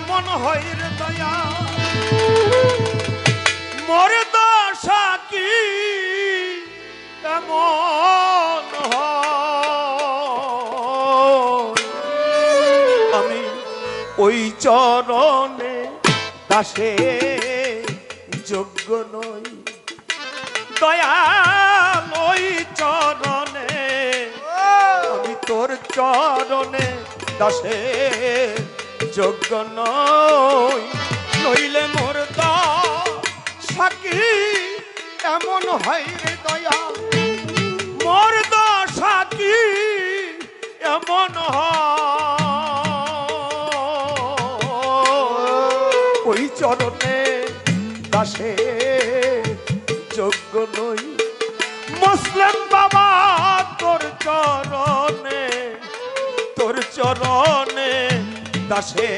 কেমন হয় রে দয়া? মোর দশা কি কেমন আমি ওই চরণে দাসে যোগ্য নই। দয়াল ওই চরণে, আমি তোর চরণে দাসে যোগ্য নই, নইলে মোর সাকি এমন হয় রে দয়া। মোর সাকি এমন ওই চরণে দাসে যোগ্য নই। মুসলিম বাবা, তোর চরণে তোর চরণে দাসে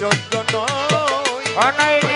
যোগ্য নই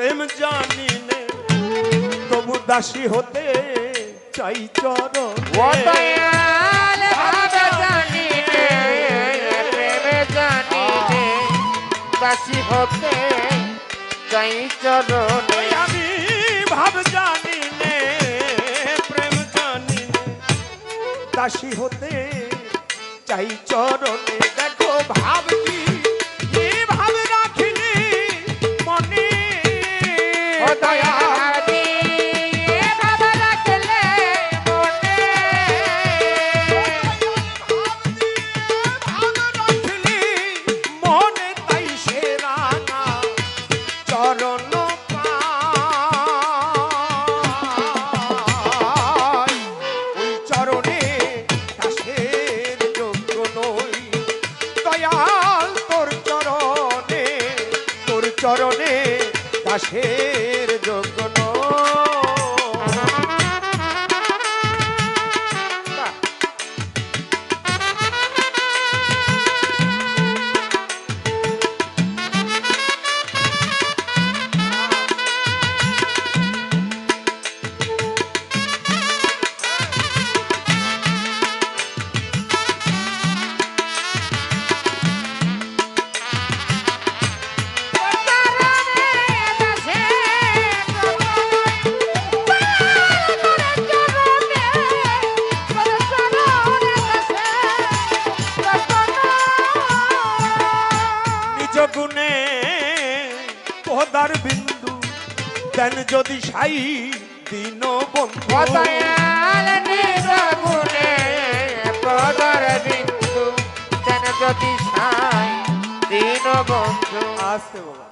প্রেম জানি নে তবু দাসী হতে চাই চরণ। ভাবে জানি প্রেমে জানি রে দাসী হতে চাই চরণে। আমি ভাব জানি নে প্রেম জানি নে দাসী হতে চাই চরণে। দেখো ভাব কি পদার বিন্দু দেন যদি সাই দিন বন্ধু। যদি সাই দিন বন্ধু। আসতে বাবা।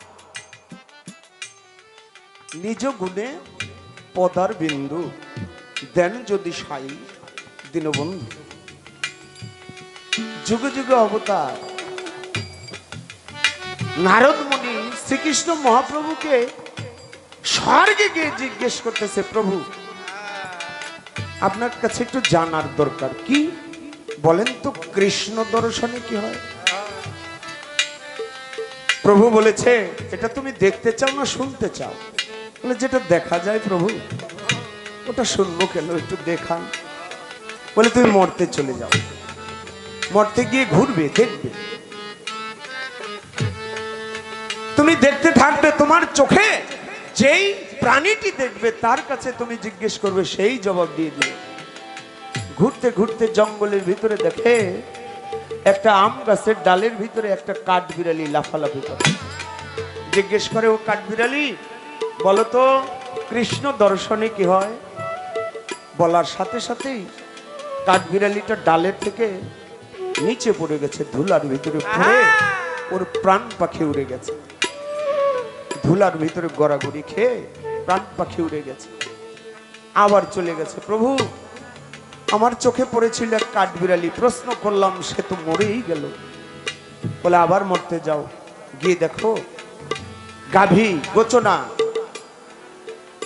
নিজ গুণে পদার বিন্দু দেন যদি সাই দীনবন্ধু যুগে যুগে অবতার নারদ মুনি শ্রীকৃষ্ণ মহাপ্রভুকে স্বর্গে গিয়ে জিজ্ঞেস করতেছে, প্রভু, আপনার কাছে একটু জানার দরকার, কি? বলেন তো, কৃষ্ণ দর্শনে কি হয়? প্রভু বলেছে, এটা তুমি দেখতে চাও না শুনতে চাও? বলে, যেটা দেখা যায় প্রভু, ওটা শুনব কেন? একটু দেখান। বলে, তুমি মরতে চলে যাও। মরতে গিয়ে ঘুরবে, দেখবে। তুমি দেখতে থাকবে তোমার চোখে যেই প্রাণীটি দেখবে তার কাছে তুমি জিজ্ঞেস করবে সেই জবাব দিয়ে দিবে। ঘুরতে ঘুরতে জঙ্গলের ভিতরে দেখে একটা আম গাছের ডালের ভিতরে একটা কাঠ বিড়ালি লাফালাফি করে। জিজ্ঞেস করে ও কাঠ বিড়ালি বলতো কৃষ্ণ দর্শনে কি হয়? বলার সাথে সাথেই কাঠ বিড়ালিটা ডালের থেকে নিচে পড়ে গেছে ধুলার ভিতরে পড়ে ওর প্রাণ পাখি উড়ে গেছে। ধুলার ভিতরে গড়াগড়ি খেয়ে প্রাণ পাখি উড়ে গেছে। আবার চলে গেছে, প্রভু, আমার চোখে পড়েছিল এক কাঠবিড়ালি, প্রশ্ন করলাম, সে তো মরেই গেল। বলে, আবার মরতে যাও। গিয়ে দেখো, গাভী, গোচনা।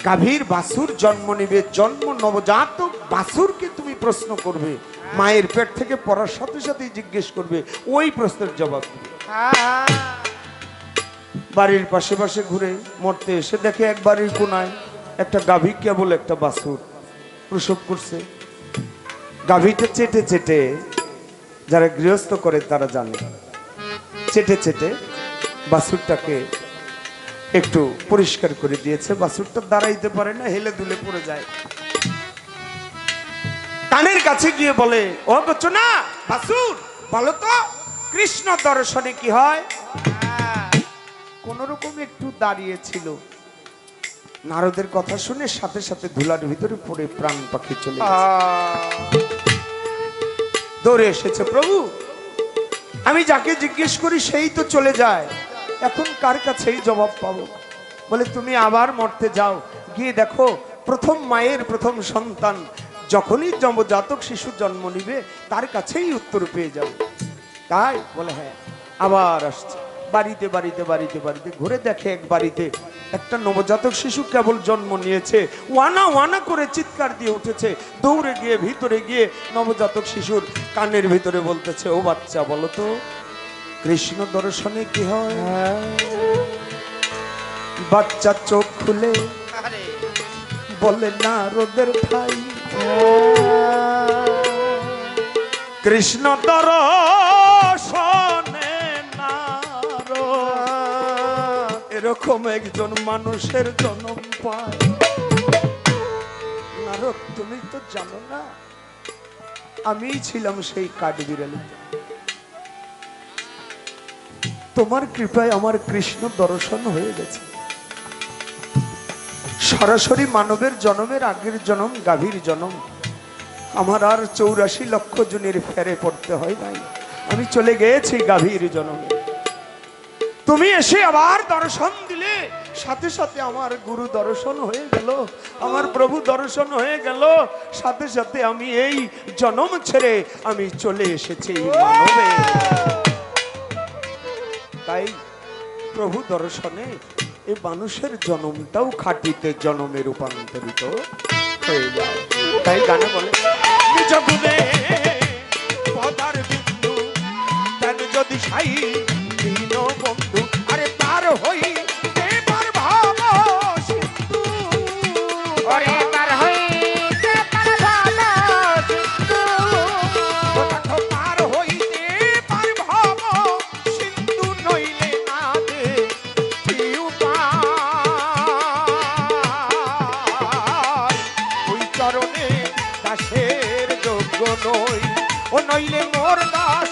গাভীর বাসুর জন্ম নিবে, জন্ম নবজাতক বাসুরকে তুমি প্রশ্ন করবে। মায়ের পেট থেকে পড়ার সাথে সাথেই জিজ্ঞেস করবে, ওই প্রশ্নের জবাব দিবে। বাড়ির পাশে পাশে ঘুরে মরতে এসে দেখে এক বাড়ির কোনায় একটা গাভী কেবল একটা বাছুর প্রসব করছে। গাভীটা চেটে চেটে যারা গৃহস্থ করে তারা জানে। চেটে চেটে বাছুরটাকে একটু পরিষ্কার করে দিয়েছে। বাছুরটা দাঁড়াইতে পারে না, হেলে দুলে পড়ে যায়। কানের কাছে গিয়ে বলে, ও করছ না বাছুর, বলো তো, কৃষ্ণ দর্শনে কি হয়? কোন রকম একটু দাঁড়িয়েছিল। নারদের কথা শুনে সাথে সাথে ধুলার ভিতরে পড়ে প্রাণ পাখি চলে দৌড়ে এসেছে প্রভু আমি যাকে জিজ্ঞেস করি সেই তো চলে যায়। এখন কার কাছেই জবাব পাবো? বলে তুমি আবার মরতে যাও। গিয়ে দেখো প্রথম মায়ের প্রথম সন্তান। যখনই নবজাতক শিশু জন্ম নিবে তার কাছেই উত্তর পেয়ে যাবে। তাই বলে হ্যাঁ আবার আসছে। বাড়িতে বাড়িতে বাড়িতে বাড়িতে ঘুরে দেখে এক বাড়িতে একটা নবজাতক শিশু কেবল জন্ম নিয়েছে। ওয়ানা ওয়ানা করে চিৎকার দিয়ে উঠেছে। দৌড়ে গিয়ে ভিতরে গিয়ে নবজাতক শিশুর কানের ভিতরে বলতেছে ও বাচ্চা বলো তো কৃষ্ণ দর্শনে কি হয়? বাচ্চা চোখ খুলে বলে না রোদের ভাই। কৃষ্ণ দর্শনে এরকম একজন মানুষের জন্ম পায়। নারদ, তুমি তো জানো না আমিই ছিলাম সেই কাঠবিড়ালি। তোমার কৃপায় আমার কৃষ্ণ দর্শন হয়ে গেছে। সরাসরি মানবের জন্মের আগের জন্ম, গাভীর জন্ম। আমার আর চৌরাশি লক্ষ জনের ফেরে পড়তে হয় নাই। আমি চলে গিয়েছি গাভীর জন্মে। তুমি এসে আবার দর্শন দিলে। সাথে সাথে আমার গুরু দর্শন হয়ে গেল, আমার প্রভু দর্শন হয়ে গেল। সাথে সাথে আমি এই জন্ম ছেড়ে আমি চলে এসেছি তাই প্রভু দর্শনে এই মানুষের জন্মটাও খাটিতে জন্মে রূপান্তরিত হয়ে যায়। তাই গানে বলে যদি সাই নই ও নইলে মোর দাস।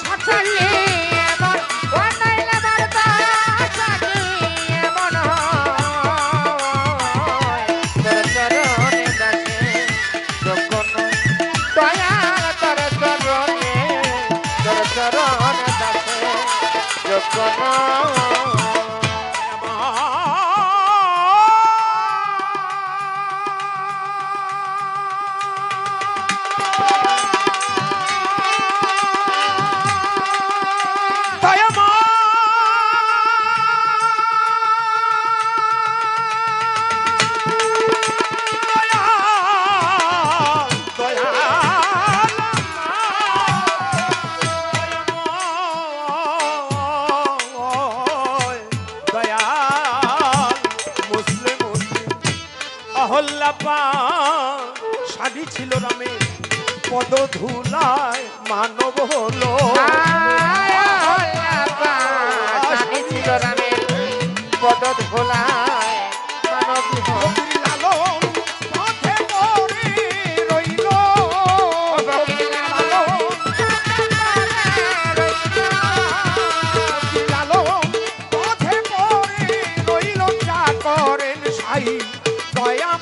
জগৎ ভোলায় মানব লালন পথে পড়ে রইল। লালন পথে পড়ে রইল যা করেন সাই, দয়া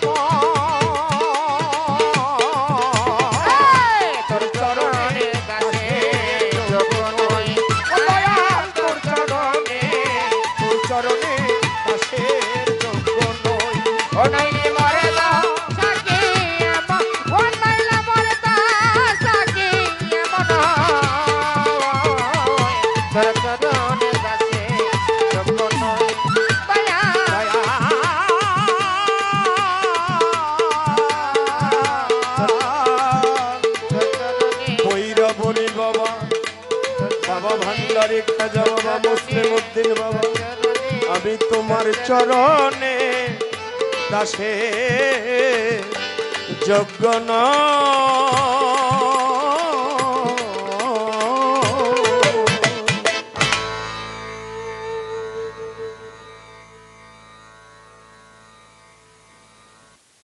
তোমার চরণে দাসে যজ্ঞ